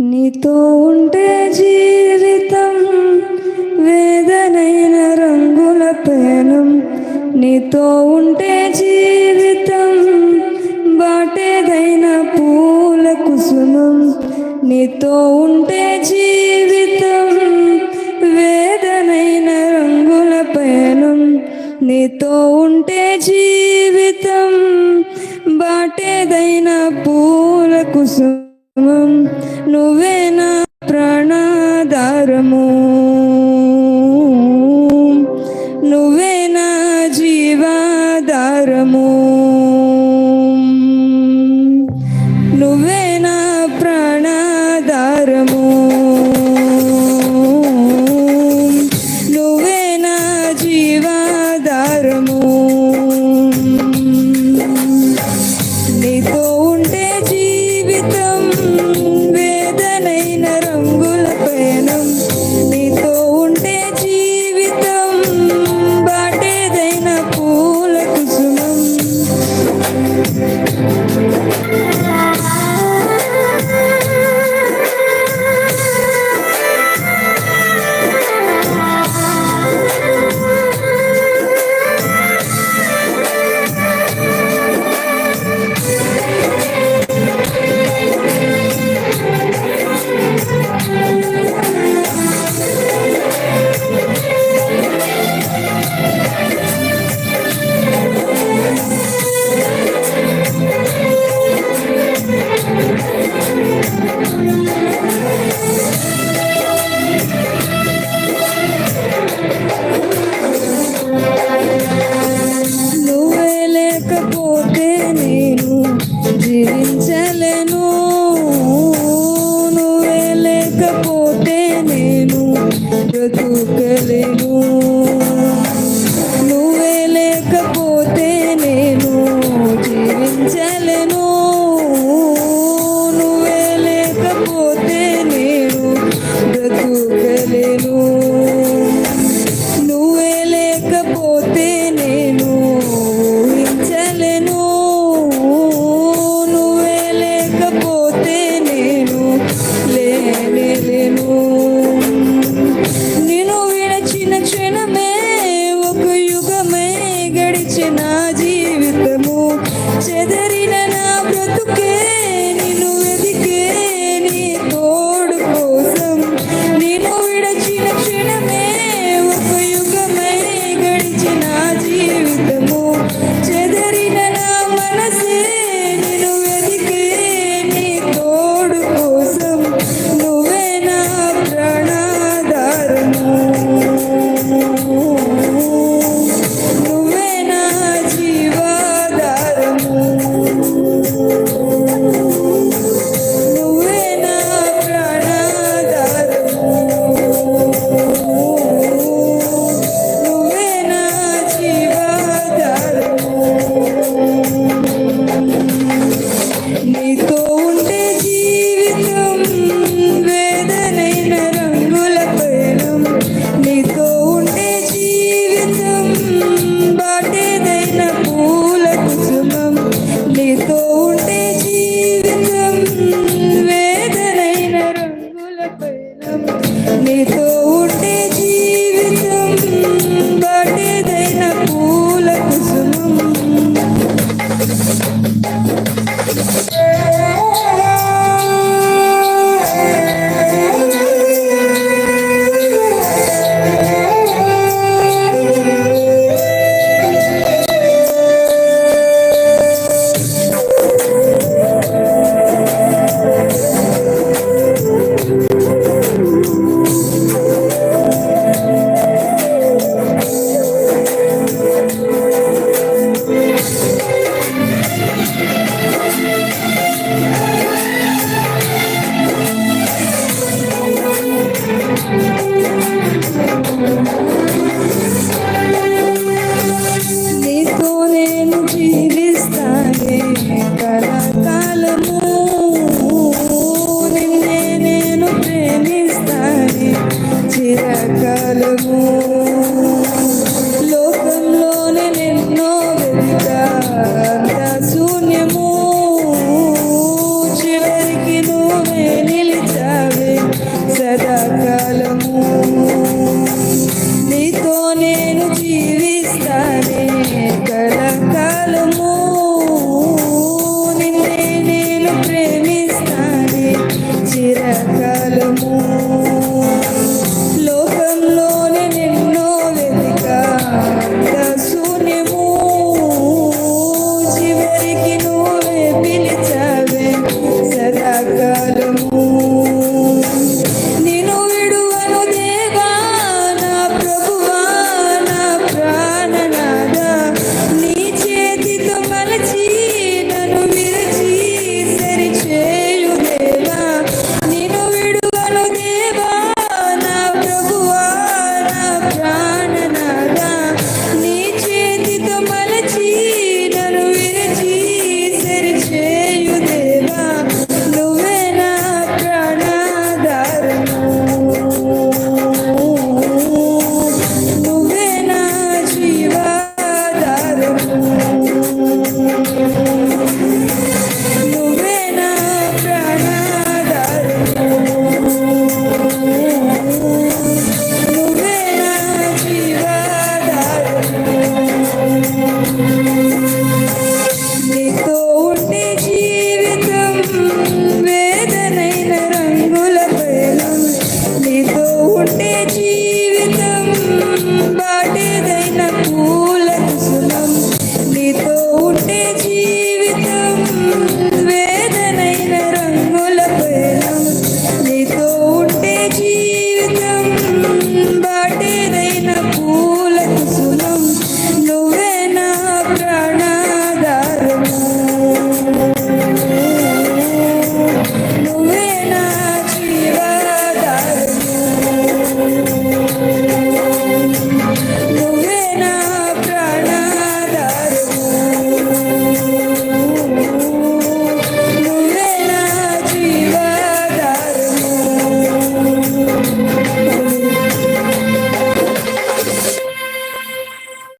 నీతో ఉంటే జీవితం వేదనైన రంగుల పేనం. నీతో ఉంటే జీవితం బాటేదైన పూల కుసుమం. నీతో ఉంటే జీవితం వేదనైన రంగుల పేనం. నీతో ఉంటే జీవితం బాటేదైన పూల కుసుమం. నువ్వే బ్రతుకలేము నువ్వే లేకపో ఉండే జీవితం వేదనైన రంగుల పైలం నీతో ఉండే జీవితం వాటేదైన పూల కుసుమం.